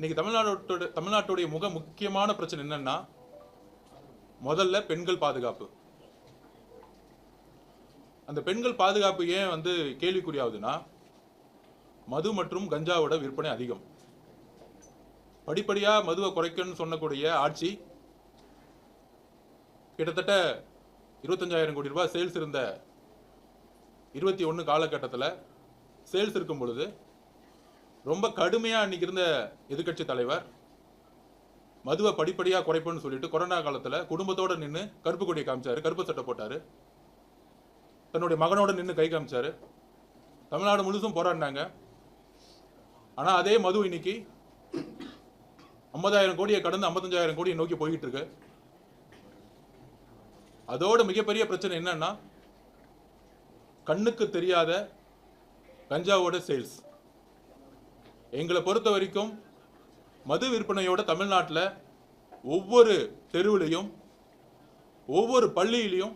இன்னைக்கு தமிழ்நாட்டோட தமிழ்நாட்டுடைய முக முக்கியமான பிரச்சனை என்னன்னா முதல்ல பெண்கள் பாதுகாப்பு. அந்த பெண்கள் பாதுகாப்பு ஏன் வந்து கேள்விக்குறியாகுதுன்னா மது மற்றும் கஞ்சாவோட விற்பனை அதிகம். படிப்படியாக மதுவை குறைக்கணும்னு சொன்னக்கூடிய ஆட்சி கிட்டத்தட்ட இருபத்தஞ்சாயிரம் கோடி ரூபாய் சேல்ஸ் இருந்த இருபத்தி ஒன்று காலகட்டத்தில் சேல்ஸ் இருக்கும் பொழுது ரொம்ப கடுமையாக அன்னைக்கு இருந்த எதிர்க்கட்சி தலைவர் மதுவை படிப்படியாக குறைப்போம்னு சொல்லிட்டு கொரோனா காலத்தில் குடும்பத்தோடு நின்று கருப்பு கொடியை காமிச்சார் கருப்பு சட்டை போட்டார். தன்னுடைய மகனோட நின்று கை காமிச்சாரு. தமிழ்நாடு முழுசும் போராடினாங்க. ஆனால் அதே மது இன்னைக்கு ஐம்பதாயிரம் கோடியை கடந்து ஐம்பத்தஞ்சாயிரம் கோடியை நோக்கி போய்கிட்டு இருக்கு. அதோட மிகப்பெரிய பிரச்சனை என்னன்னா கண்ணுக்கு தெரியாத கஞ்சாவோட சேல்ஸ். எங்களை பொறுத்த வரைக்கும் மது விற்பனையோட தமிழ்நாட்டில் ஒவ்வொரு தெருவிலையும் ஒவ்வொரு பள்ளியிலையும்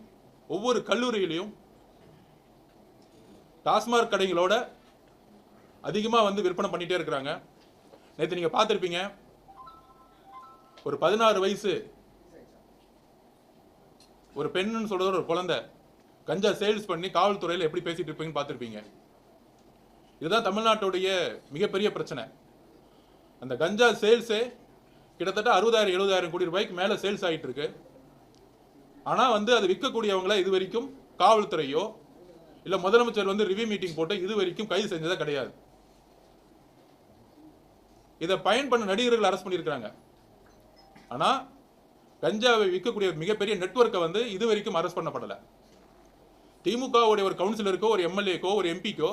ஒவ்வொரு கல்லூரியிலையும் டாஸ்மாக் கடைகளோட அதிகமாக வந்து விற்பனை பண்ணிகிட்டே இருக்கிறாங்க. நேற்று நீங்கள் பார்த்துருப்பீங்க. ஒரு பதினாறு வயசு ஒரு பெண்ணுன்னு சொல்கிற ஒரு குழந்தை கஞ்சா சேல்ஸ் பண்ணி காவல்துறையில் எப்படி பேசிகிட்டு இருப்பீங்கன்னு பார்த்துருப்பீங்க. இதுதான் தமிழ்நாட்டுடைய மிகப்பெரிய பிரச்சனை. அந்த கஞ்சா சேல்ஸே கிட்டத்தட்ட அறுபதாயிரம் எழுபதாயிரம் கோடி ரூபாய்க்கு மேலே சேல்ஸ் ஆகிட்டு இருக்கு ஆனால் வந்து அது விற்கக்கூடியவங்கள இது வரைக்கும் காவல்துறையோ இல்லை முதலமைச்சர் வந்து ரிவ்யூ மீட்டிங் போட்டு இது வரைக்கும் கைது செஞ்சதே கிடையாது. இதை பயன் பண்ண நடிகர்கள் அரெஸ்ட் பண்ணியிருக்கிறாங்க. ஆனால் கஞ்சாவை விற்கக்கூடிய மிகப்பெரிய நெட்வொர்க்கை வந்து இது வரைக்கும் அரெஸ்ட் பண்ணப்படலை. திமுகவுடைய ஒரு கவுன்சிலருக்கோ ஒரு எம்எல்ஏக்கோ ஒரு எம்பிக்கோ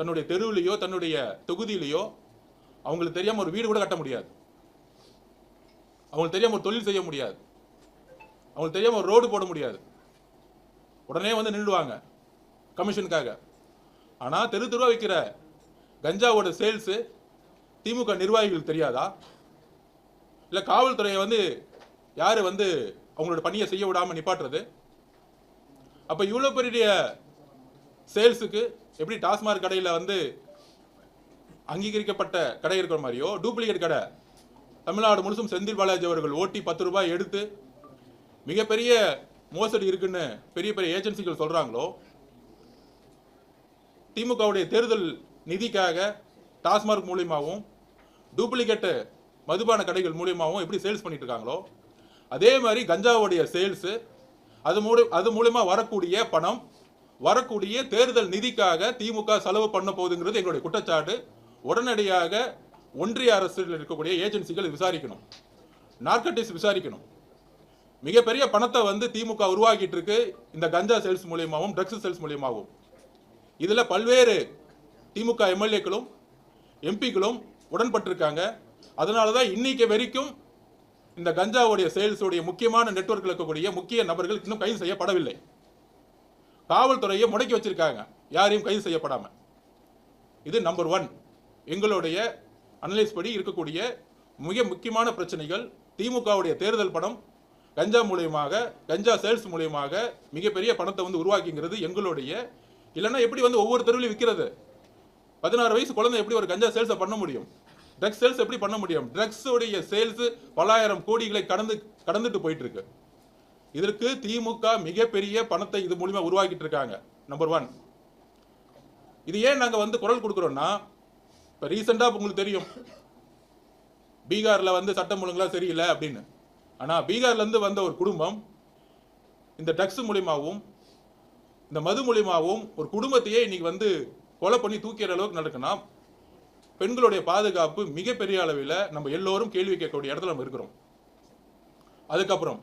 தன்னுடைய தெருவிலையோ தன்னுடைய தொகுதியிலையோ அவங்களுக்கு தெரியாமல் ஒரு வீடு கூட கட்ட முடியாது. அவங்களுக்கு தெரியாமல் ஒரு தொழில் செய்ய முடியாது. அவங்களுக்கு தெரியாமல் ஒரு ரோடு போட முடியாது. உடனே வந்து நின்றுடுவாங்க கமிஷனுக்காக. ஆனால் தெரு தெருவாக விற்கிற கஞ்சாவோட சேல்ஸு திமுக நிர்வாகிகளுக்கு தெரியாதா? இல்லை காவல்துறையை வந்து யார் வந்து அவங்களோட பணியை செய்ய விடாமல் நிப்பாட்டுறது? அப்போ இவ்வளோ பெரிய சேல்ஸுக்கு எப்படி டாஸ்மாக் கடையில் வந்து அங்கீகரிக்கப்பட்ட கடை இருக்கிற மாதிரியோ டூப்ளிகேட் கடை. தமிழ்நாடு முழுசும் செந்தில் பாலாஜி அவர்கள் ஓட்டி பத்து ரூபாய் எடுத்து மிகப்பெரிய மோசடி இருக்குன்னு பெரிய பெரிய ஏஜென்சிகள் சொல்கிறாங்களோ திமுகவுடைய தேர்தல் நிதிக்காக டாஸ்மார்க் மூலியமாகவும் டூப்ளிகேட்டு மதுபான கடைகள் மூலியமாகவும் எப்படி சேல்ஸ் பண்ணிட்டு இருக்காங்களோ அதே மாதிரி கஞ்சாவுடைய சேல்ஸு அது மூலி அது மூலியமாக வரக்கூடிய பணம் வரக்கூடிய தேர்தல் நிதிக்காக திமுக செலவு பண்ண போகுதுங்கிறது எங்களுடைய குற்றச்சாட்டு. உடனடியாக ஒன்றிய அரசில் இருக்கக்கூடிய ஏஜென்சிகள் விசாரிக்கணும். நார்கட்டிஸ் விசாரிக்கணும். மிகப்பெரிய பணத்தை வந்து திமுக உருவாக்கிட்டு இருக்கு இந்த கஞ்சா சேல்ஸ் மூலியமாகவும் ட்ரக்ஸ் சேல்ஸ் மூலியமாகவும் இதில் பல்வேறு திமுக எம்எல்ஏக்களும் எம்பிக்களும் உடன்பட்டிருக்காங்க. அதனால தான் இன்னைக்கு வரைக்கும் இந்த கஞ்சாவுடைய சேல்ஸுடைய முக்கியமான நெட்ஒர்க்கில் இருக்கக்கூடிய முக்கிய நபர்கள் இன்னும் கைது செய்யப்படவில்லை. காவல்துறையை முடக்கி வச்சிருக்காங்க. யாரையும் கைது செய்யப்படாம. இது நம்பர் ஒன் எங்களுடைய அனலைஸ் படி இருக்கக்கூடிய மிக முக்கியமான பிரச்சனைகள் திமுகவுடைய தேர்தல் பணம் கஞ்சா மூலியமாக கஞ்சா சேல்ஸ் மூலியமாக மிகப்பெரிய பணத்தை வந்து உருவாக்கிங்கிறது எங்களுடைய. இல்லைன்னா எப்படி வந்து ஒவ்வொரு தெருவிலையும் விற்கிறது பதினாறு வயசு குழந்தை எப்படி ஒரு கஞ்சா சேல்ஸை பண்ண முடியும்? ட்ரக்ஸ் சேல்ஸ் எப்படி பண்ண முடியும்? ட்ரக்ஸுடைய சேல்ஸ் பலாயிரம் கோடிகளை கடந்து கடந்துட்டு போயிட்டு இருக்கு. இதற்கு திமுக மிகப்பெரிய பணத்தை இது மூலிமா உருவாக்கிட்டு இருக்காங்க. நம்பர் ஒன் இது ஏன் நாங்கள் வந்து குரல் கொடுக்குறோன்னா இப்போ ரீசெண்டாக உங்களுக்கு தெரியும். பீகாரில் வந்து சட்டம் ஒழுங்குலாம் சரியில்லை அப்படின்னு. ஆனால் பீகார்லேருந்து வந்த ஒரு குடும்பம் இந்த ட்ரக்ஸ் மூலியமாகவும் இந்த மது மூலியமாகவும் ஒரு குடும்பத்தையே இன்னைக்கு வந்து கொலை பண்ணி தூக்கிற அளவுக்கு நடக்குன்னா பெண்களுடைய பாதுகாப்பு மிகப்பெரிய அளவில் நம்ம எல்லோரும் கேள்வி கேட்கக்கூடிய இடத்துல நம்ம இருக்கிறோம். அதுக்கப்புறம்